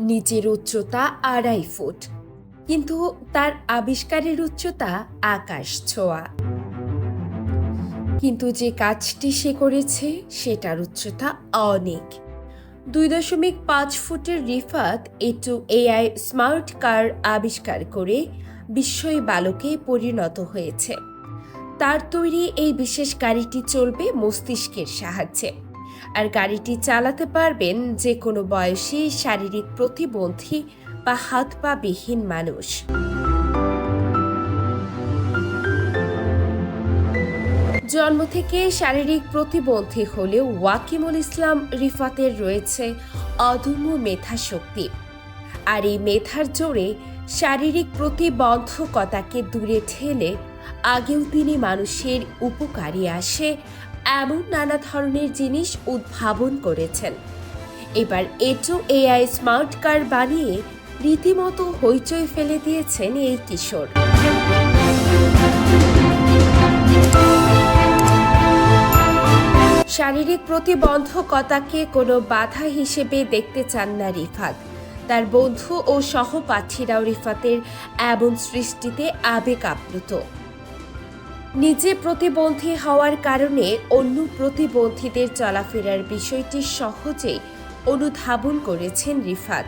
নিচের উচ্চতা আড়াই ফুট। কিন্তু তার আবিষ্কারের উচ্চতা আকাশ ছোঁয়া। কিন্তু যে কাজটি সে করেছে, সেটার উচ্চতা অনেক। দুই দশমিক পাঁচ ফুটের রিফাত একটু এআই স্মার্ট কার আবিষ্কার করে বিস্ময় বালকে পরিণত হয়েছে। তার তৈরি এই বিশেষ গাড়িটি চলবে মস্তিষ্কের সাহায্যে। আর গাড়িটি চালাতে পারবেন যে কোনো বয়সী, শারীরিক প্রতিবন্ধী বা হাত পা বিহীন মানুষ। জন্ম থেকে শারীরিক প্রতিবন্ধী হলেও ওয়াকিমুল ইসলাম রিফাতের রয়েছে অদম্য মেধা শক্তি আর এই মেধার জোরে শারীরিক প্রতিবন্ধকতাকে দূরে ঠেলে আগেও তিনি মানুষের উপকারী আসে এমন নানা ধরনের জিনিস উদ্ভাবন করেছেন। এবার এটো এআই স্মার্ট কার বানিয়ে রীতিমতো হইচই ফেলে দিয়েছেন এই কিশোর। শারীরিক প্রতিবন্ধকতাকে কোনো বাধা হিসেবে দেখতে চান না রিফাত। তার বন্ধু ও সহপাঠীরাও রিফাতের এমন সৃষ্টিতে আবেগ আপ্লুত। নিজে প্রতিবন্ধী হওয়ার কারণে অন্য প্রতিবন্ধীদের চলাফেরার বিষয়টি সহজেই অনুধাবন করেছেন রিফাত।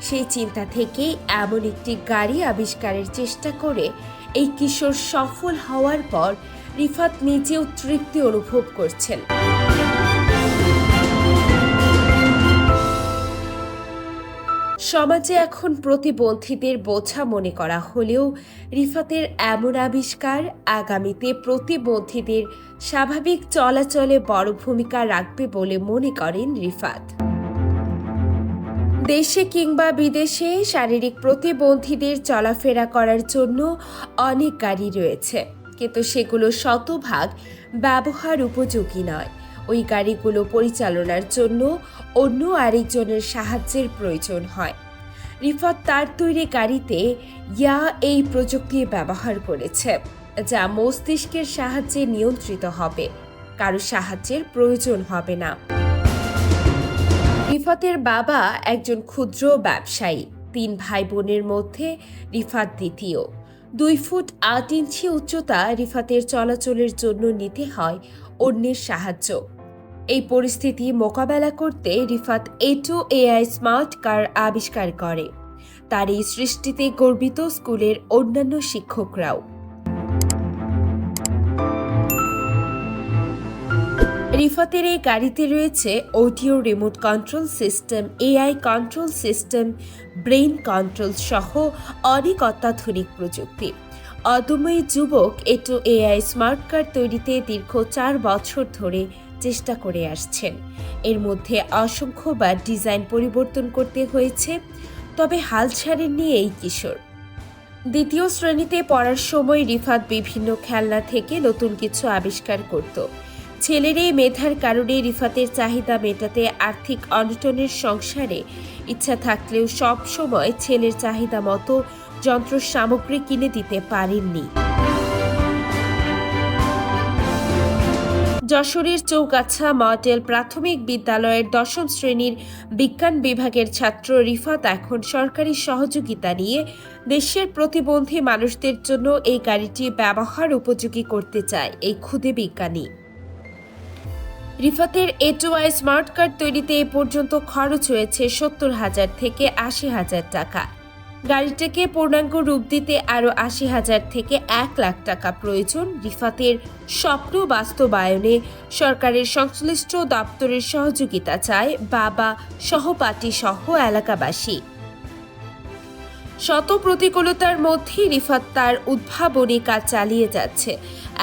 সেই চিন্তা থেকে এমন একটি গাড়ি আবিষ্কারের চেষ্টা করে এই কিশোর সফল হওয়ার পর রিফাত নিজেও তৃপ্তি অনুভব করছেন। সমাজে এখন প্রতিবন্ধীদের বোঝা মনে করা হলেও রিফাতের এমন আবিষ্কার আগামীতে প্রতিবন্ধীদের স্বাভাবিক চলাচলে বড় ভূমিকা রাখবে বলে মনে করেন রিফাত। দেশে কিংবা বিদেশে শারীরিক প্রতিবন্ধীদের চলাফেরা করার জন্য অনেক গাড়ি রয়েছে, কিন্তু সেগুলো শতভাগ ব্যবহার উপযোগী নয়। ওই গাড়িগুলো পরিচালনার জন্য অন্য আরেকজনের সাহায্যের প্রয়োজন হয়। রিফাত তার তৈরি গাড়িতে ইয়া এই প্রযুক্তি ব্যবহার করেছে, যা মস্তিষ্কের সাহায্যে নিয়ন্ত্রিত হবে। কারও সাহায্যের প্রয়োজন হবে না। রিফাতের বাবা একজন ক্ষুদ্র ব্যবসায়ী, তিন ভাই বোনের মধ্যে রিফাত দ্বিতীয়। দুই ফুট আট ইঞ্চি উচ্চতা রিফাতের চলাচলের জন্য নিতে হয় অন্যের সাহায্য। এই পরিস্থিতি মোকাবেলা করতে রিফাত এটো এআই স্মার্ট কার আবিষ্কার করে। তার এই সৃষ্টিতে গর্বিত স্কুলের অন্যান্য শিক্ষকরাও। রিফাতের এই গাড়িতে রয়েছে audio remote control system, AI control system, brain control সহ অনেক অত্যাধুনিক প্রযুক্তি। অদম্য যুবক এটো এআই স্মার্ট কার্ড তৈরিতে দীর্ঘ চার বছর ধরে চেষ্টা করে আসছেন। এর মধ্যে অসংখ্যবার ডিজাইন পরিবর্তন করতে হয়েছে, তবে হাল ছাড়েননি এই কিশোর। দ্বিতীয় শ্রেণীতে পড়ার সময় রিফাত বিভিন্ন খেলনা থেকে নতুন কিছু আবিষ্কার করত। ছেলের এই মেধার কারণে রিফাতের চাহিদা মেটাতে আর্থিক অনটনের সংসারে ইচ্ছা থাকলেও সব সময় ছেলের চাহিদা মতো যন্ত্র সামগ্রী কিনে দিতে পারেননি। যশোরের চৌগাছা মডেল প্রাথমিক বিদ্যালয়ের দশম শ্রেণির বিজ্ঞান বিভাগের ছাত্র রিফাত এখন সরকারি সহযোগিতা নিয়ে দেশের প্রতিবন্ধী মানুষদের জন্য এই গাড়িটি ব্যবহার উপযোগী করতে চায় এই ক্ষুদে বিজ্ঞানী। রিফাতের এটোয়াই স্মার্ট কার্ড তৈরিতে এ পর্যন্ত খরচ হয়েছে সত্তর হাজার থেকে আশি হাজার টাকা। গাড়িটাকে পূর্ণাঙ্গ রূপ দিতে আরও আশি হাজার থেকে এক লাখ টাকা প্রয়োজন রিফাতের স্বপ্ন বাস্তবায়নে সরকারের সংশ্লিষ্ট দপ্তরের সহযোগিতা চায় বাবা সহপাঠী সহ এলাকাবাসী। শত প্রতিকূলতার মধ্যে রিফাত তার উদ্ভাবনী কাজ চালিয়ে যাচ্ছে।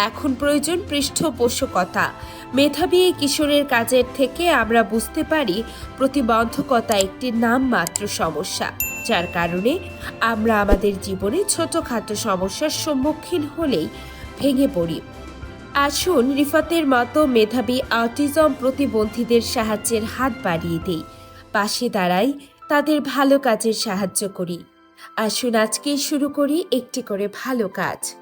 এখন প্রয়োজন পৃষ্ঠপোষকতা। মেধাবী কিশোরের কাজের থেকে আমরা বুঝতে পারি প্রতিবন্ধকতা একটি নামমাত্র সমস্যা। যার কারণে আমরা আমাদের জীবনে ছোটখাটো সমস্যার সম্মুখীন হলেই ভেঙে পড়ি। আসুন রিফাতের মতো মেধাবী অটিজম প্রতিবন্ধীদের সাহায্যের হাত বাড়িয়ে দেই। পাশে দাঁড়াই তাদের ভালো কাজের সাহায্য করি। আসুন আজকে শুরু করি একটি করে ভালো কাজ।